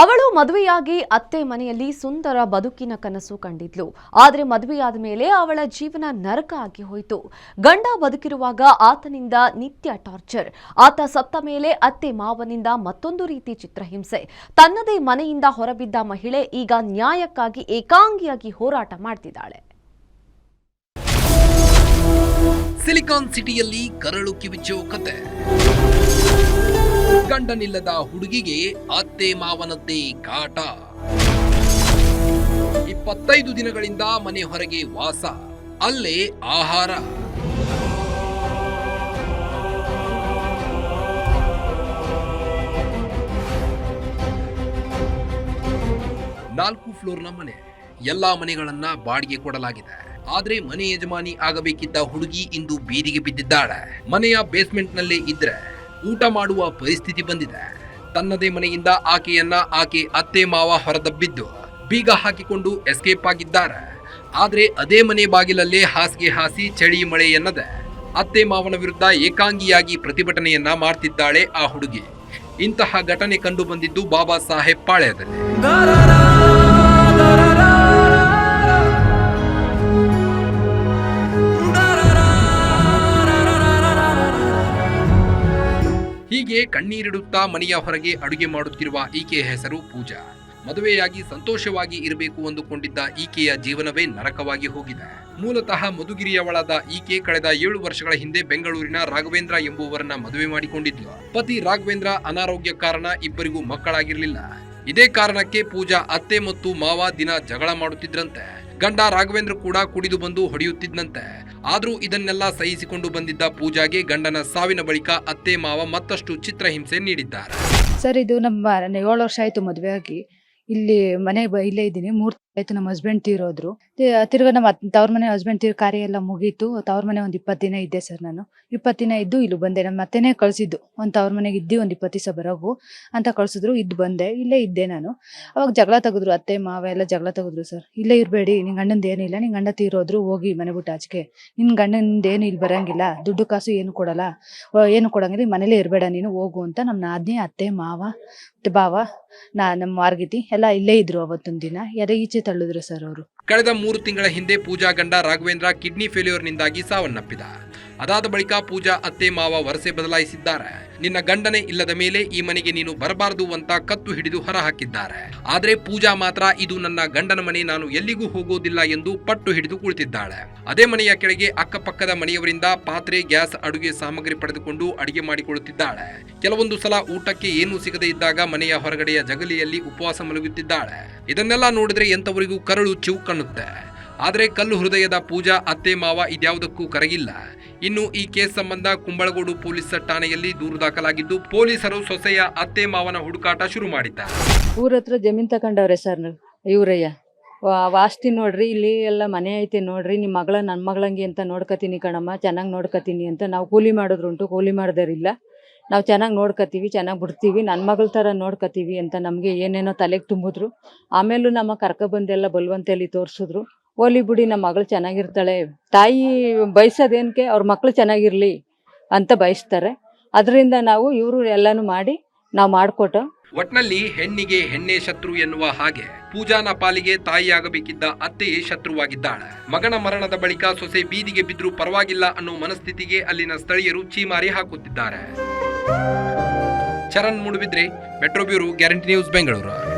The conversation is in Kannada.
ಅವಳು ಮದುವೆಯಾಗಿ ಅತ್ತೆ ಮನೆಯಲ್ಲಿ ಸುಂದರ ಬದುಕಿನ ಕನಸು ಕಂಡಿದ್ಲು. ಆದರೆ ಮದುವೆಯಾದ ಮೇಲೆ ಅವಳ ಜೀವನ ನರಕ ಆಗಿ ಹೋಯಿತು. ಗಂಡ ಬದುಕಿರುವಾಗ ಆತನಿಂದ ನಿತ್ಯ ಟಾರ್ಚರ್. ಆತ ಸತ್ತ ಮೇಲೆ ಅತ್ತೆ ಮಾವನಿಂದ ಮತ್ತೊಂದು ರೀತಿ ಚಿತ್ರಹಿಂಸೆ. ತನ್ನದೇ ಮನೆಯಿಂದ ಹೊರಬಿದ್ದ ಮಹಿಳೆ ಈಗ ನ್ಯಾಯಕ್ಕಾಗಿ ಏಕಾಂಗಿಯಾಗಿ ಹೋರಾಟ ಮಾಡ್ತಿದ್ದಾಳೆ. ಸಿಲಿಕಾನ್ ಸಿಟಿಯಲ್ಲಿ ಕರಳು ಕಿವಿಚೋ ಕತೆ ಗಂಡನಿಲ್ಲದ ಹುಡುಗಿಗೆ ಅತ್ತೆ ಮಾವನದ್ದೇ ಕಾಟ. ಇಪ್ಪತ್ತೈದು ದಿನಗಳಿಂದ ಮನೆ ಹೊರಗೆ ವಾಸ, ಅಲ್ಲೇ ಆಹಾರ. ನಾಲ್ಕು ಫ್ಲೋರ್ನ ಮನೆ, ಎಲ್ಲಾ ಮನೆಗಳನ್ನ ಬಾಡಿಗೆ ಕೊಡಲಾಗಿದೆ. ಆದ್ರೆ ಮನೆ ಯಜಮಾನಿ ಆಗಬೇಕಿದ್ದ ಹುಡುಗಿ ಇಂದು ಬೀದಿಗೆ ಬಿದ್ದಿದ್ದಾಳೆ. ಮನೆಯ ಬೇಸ್ಮೆಂಟ್ ನಲ್ಲೇ ಇದ್ರೆ ಊಟ ಮಾಡುವ ಪರಿಸ್ಥಿತಿ ಬಂದಿದೆ. ತನ್ನದೇ ಮನೆಯಿಂದ ಆಕೆಯನ್ನ ಆಕೆ ಅತ್ತೆ ಮಾವ ಹೊರದಬ್ಬಿದ್ದು ಬೀಗ ಹಾಕಿಕೊಂಡು ಎಸ್ಕೇಪ್ ಆಗಿದ್ದಾರೆ. ಆದರೆ ಅದೇ ಮನೆ ಬಾಗಿಲಲ್ಲೇ ಹಾಸಿಗೆ ಹಾಸಿ ಚಳಿ ಮಳೆ ಎನ್ನದೆ ಅತ್ತೆ ಮಾವನ ವಿರುದ್ಧ ಏಕಾಂಗಿಯಾಗಿ ಪ್ರತಿಭಟನೆಯನ್ನ ಮಾಡ್ತಿದ್ದಾಳೆ ಆ ಹುಡುಗಿ. ಇಂತಹ ಘಟನೆ ಕಂಡು ಬಂದಿದ್ದು ಬಾಬಾ ಸಾಹೇಬ್ ಪಾಳ್ಯದಲ್ಲಿ. ಹೀಗೆ ಕಣ್ಣೀರಿಡುತ್ತಾ ಮನೆಯ ಹೊರಗೆ ಅಡುಗೆ ಮಾಡುತ್ತಿರುವ ಈಕೆಯ ಹೆಸರು ಪೂಜಾ. ಮದುವೆಯಾಗಿ ಸಂತೋಷವಾಗಿ ಇರಬೇಕು ಅಂದುಕೊಂಡಿದ್ದ ಈಕೆಯ ಜೀವನವೇ ನರಕವಾಗಿ ಹೋಗಿದೆ. ಮೂಲತಃ ಮಧುಗಿರಿಯವಳಾದ ಈಕೆ ಕಳೆದ ಏಳು ವರ್ಷಗಳ ಹಿಂದೆ ಬೆಂಗಳೂರಿನ ರಾಘವೇಂದ್ರ ಎಂಬುವರನ್ನ ಮದುವೆ ಮಾಡಿಕೊಂಡಿದ್ಲು. ಪತಿ ರಾಘವೇಂದ್ರ ಅನಾರೋಗ್ಯ ಕಾರಣ ಇಬ್ಬರಿಗೂ ಮಕ್ಕಳಾಗಿರಲಿಲ್ಲ. ಇದೇ ಕಾರಣಕ್ಕೆ ಪೂಜಾ ಅತ್ತೆ ಮತ್ತು ಮಾವ ದಿನ ಜಗಳ ಮಾಡುತ್ತಿದ್ರಂತೆ. ಗಂಡ ರಾಘವೇಂದ್ರ ಕೂಡ ಕುಡಿದು ಬಂದು ಹೊಡೆಯುತ್ತಿದ್ದಂತೆ ಆದರೂ ಇದನ್ನೆಲ್ಲ ಸಹಿಸಿಕೊಂಡು ಬಂದಿದ್ದ ಪೂಜಾಗೆ ಗಂಡನ ಸಾವಿನ ಬಳಿಕ ಅತ್ತೆ ಮಾವ ಮತ್ತಷ್ಟು ಚಿತ್ರಹಿಂಸೆ ನೀಡಿದ್ದಾರೆ. ಸರ್, ಇದು ನಮ್ಮ ಏಳು ವರ್ಷ ಆಯಿತು ಮದುವೆ ಆಗಿ ಇಲ್ಲಿ ಮನೆ ಇಲ್ಲೇ ಇದ್ದೀನಿ. ಮೂರ್ ತಿಂಗ್ಳ್ ಆಯ್ತು, ನಮ್ಮ ಹಸ್ಬೆಂಡ್ ತೀರೋದ್ರು. ತಿರ್ಗ ನಮ್ಮ ತವ್ರ ಮನೆ ಹಸ್ಬೆಂಡ್ ತೀರ್ ಕಾರ್ಯ ಎಲ್ಲ ಮುಗೀತು. ತವ್ರ ಮನೆ ಒಂದ್ ಇಪ್ಪತ್ತು ದಿನ ಇದ್ದೆ ಸರ್ ನಾನು. ಇಪ್ಪತ್ತು ದಿನ ಇದ್ದು ಇಲ್ಲಿ ಬಂದೆ. ನಮ್ಮ ಅತ್ತೆನೇ ಕಳ್ಸಿದ್ದು. ಒಂದ್ ತವ್ರ ಮನೆಗೆ ಇದ್ದಿ, ಒಂದ್ ಇಪ್ಪತ್ತು ದಿವಸ ಬರೋಗು ಅಂತ ಕಳ್ಸಿದ್ರು. ಇದ್ದು ಬಂದೆ. ಇಲ್ಲೇ ಇದ್ದೆ ನಾನು. ಅವಾಗ ಜಗಳ ತೆಗೆದ್ರು ಅತ್ತೆ, ಮಾವ ಎಲ್ಲ ಜಗಳ ತೆಗೆದ್ರು ಸರ್. ಇಲ್ಲೇ ಇರಬೇಡಿ, ನಿನ್ ಗಂಡಂದು ಏನಿಲ್ಲ ನಿನ್ ಗಂಡ ತೀರೋದ್ರು, ಹೋಗಿ ಮನೆ ಬಿಟ್ಟು ಆಚೆಗೆ. ನಿನ್ ಗಂಡನಿಂದ ಏನು ಇಲ್ಲಿ ಬರಂಗಿಲ್ಲ. ದುಡ್ಡು ಕಾಸು ಏನು ಕೊಡಲ್ಲ. ಏನು ಕೊಡಂಗಿಲ್ಲ. ಮನೇಲೆ ಇರಬೇಡ ನೀನು, ಹೋಗು ಅಂತ ನಮ್ಮ ನಾದ್ನಿ, ಅತ್ತೆ, ಮಾವ ಬಾವ ನಾ ನಮ್ಮ ಮಾರ್ಗಿತಿ ಎಲ್ಲ ಇಲ್ಲೇ ಇದ್ರು ಅವತ್ತೊಂದ್ ದಿನ. ಯಾರೇ ಈಚೆ ತಳ್ಳಿದ್ರು ಸರ್ ಅವರು. ಕಳೆದ ಮೂರು ತಿಂಗಳ ಹಿಂದೆ ಪೂಜಾ ಗಂಡ ರಾಘವೇಂದ್ರ ಕಿಡ್ನಿ ಫೇಲ್ಯೂರ್ನಿಂದಾಗಿ ಸಾವನ್ನಪ್ಪಿದ. ಅದಾದ ಬಳಿಕ ಪೂಜಾ ಅತ್ತೆ ಮಾವ ವರಸೆ ಬದಲಾಯಿಸಿದ್ದಾರೆ. ನಿನ್ನ ಗಂಡನೇ ಇಲ್ಲದ ಮೇಲೆ ಈ ಮನೆಗೆ ನೀನು ಬರಬಾರದು ಅಂತ ಕತ್ತು ಹಿಡಿದು ಹೊರ ಹಾಕಿದ್ದಾರೆ. ಆದ್ರೆ ಪೂಜಾ ಮಾತ್ರ ಇದು ನನ್ನ ಗಂಡನ ಮನೆ, ನಾನು ಎಲ್ಲಿಗೂ ಹೋಗೋದಿಲ್ಲ ಎಂದು ಪಟ್ಟು ಹಿಡಿದು ಕುಳಿತಿದ್ದಾಳೆ. ಅದೇ ಮನೆಯ ಕೆಳಗೆ ಅಕ್ಕಪಕ್ಕದ ಮನೆಯವರಿಂದ ಪಾತ್ರೆ, ಗ್ಯಾಸ್, ಅಡುಗೆ ಸಾಮಗ್ರಿ ಪಡೆದುಕೊಂಡು ಅಡಿಗೆ ಮಾಡಿಕೊಳ್ಳುತ್ತಿದ್ದಾಳೆ. ಕೆಲವೊಂದು ಸಲ ಊಟಕ್ಕೆ ಏನೂ ಸಿಗದೇ ಇದ್ದಾಗ ಮನೆಯ ಹೊರಗಡೆಯ ಜಗಲಿಯಲ್ಲಿ ಉಪವಾಸ ಮಲಗುತ್ತಿದ್ದಾಳೆ. ಇದನ್ನೆಲ್ಲ ನೋಡಿದ್ರೆ ಎಂತವರಿಗೂ ಕರಳು ಚಿವು ಕಣ್ಣುತ್ತೆ ಆದರೆ ಕಲ್ಲು ಹೃದಯದ ಪೂಜಾ ಅತ್ತೆ ಮಾವ ಇದ್ಯಾವುದಕ್ಕೂ ಕರಗಿಲ್ಲ. ಇನ್ನು ಈ ಕೇಸ್ ಸಂಬಂಧ ಕುಂಬಳಗೋಡು ಪೊಲೀಸ್ ಠಾಣೆಯಲ್ಲಿ ದೂರು ದಾಖಲಾಗಿದ್ದು ಪೊಲೀಸರು ಸೊಸೆಯ ಅತ್ತೆ ಮಾವನ ಹುಡುಕಾಟ ಶುರು ಮಾಡಿದ್ದಾರೆ. ಊರ ಹತ್ರ ಜಮೀನ್ ತಗೊಂಡವ್ರೆ ಸರ್ ಇವ್ರಯ್ಯ. ವಾಸ್ತಿ ನೋಡ್ರಿ, ಇಲ್ಲಿ ಎಲ್ಲ ಮನೆ ಐತೆ ನೋಡ್ರಿ ನಿಮ್ಮ ಮಗಳ ನನ್ನ ಮಗಳಂಗೆ ಅಂತ ನೋಡ್ಕತೀನಿ ಕಣಮ್ಮ, ಚೆನ್ನಾಗಿ ನೋಡ್ಕತೀನಿ ಅಂತ ನಾವು ಕೂಲಿ ಮಾಡೋದ್ರುಂಟು, ಕೂಲಿ ಮಾಡಿದ್ರಿಲ್ಲ ನಾವು ಚೆನ್ನಾಗಿ ನೋಡ್ಕತೀವಿ, ಚೆನ್ನಾಗಿ ಬಿಡ್ತೀವಿ ನನ್ನ ಮಗಳ ಥರ ನೋಡ್ಕತೀವಿ ಅಂತ ನಮಗೆ ಏನೇನೋ ತಲೆಗೆ ತುಂಬಿದ್ರು. ಆಮೇಲೂ ನಮ್ಮ ಕರ್ಕೊಬಂದೆಲ್ಲ ಬಲವಂತೆಯಲ್ಲಿ ತೋರಿಸಿದ್ರು. ಹೋಲಿ ಬಿಡಿ ನಮ್ಮ ಮಗಳು ಚೆನ್ನಾಗಿರ್ತಾಳೆ. ತಾಯಿ ಬಯಸೋದೇನಕ್ಕೆ ಅವ್ರ ಮಕ್ಕಳು ಚೆನ್ನಾಗಿರಲಿ ಅಂತ ಬಯಸ್ತಾರೆ. ಅದರಿಂದ ನಾವು ಇವರು ಎಲ್ಲಾನು ಮಾಡಿ, ನಾವು ಮಾಡಿಕೊಟ್ಟು ಒಟ್ನಲ್ಲಿ ಹೆಣ್ಣಿಗೆ ಹೆಣ್ಣೆ ಶತ್ರು ಎನ್ನುವ ಹಾಗೆ ಪೂಜಾನ ಪಾಲಿಗೆ ತಾಯಿಯಾಗಬೇಕಿದ್ದ ಅತ್ತೆಯೇ ಶತ್ರುವಾಗಿದ್ದಾಳೆ. ಮಗನ ಮರಣದ ಬಳಿಕ ಸೊಸೆ ಬೀದಿಗೆ ಬಿದ್ದರೂ ಪರವಾಗಿಲ್ಲ ಅನ್ನೋ ಮನಸ್ಥಿತಿಗೆ ಅಲ್ಲಿನ ಸ್ಥಳೀಯರು ಚೀಮಾರಿ ಹಾಕುತ್ತಿದ್ದಾರೆ. Charan Moodbidri metro bureau, guarantee news, Bengaluru.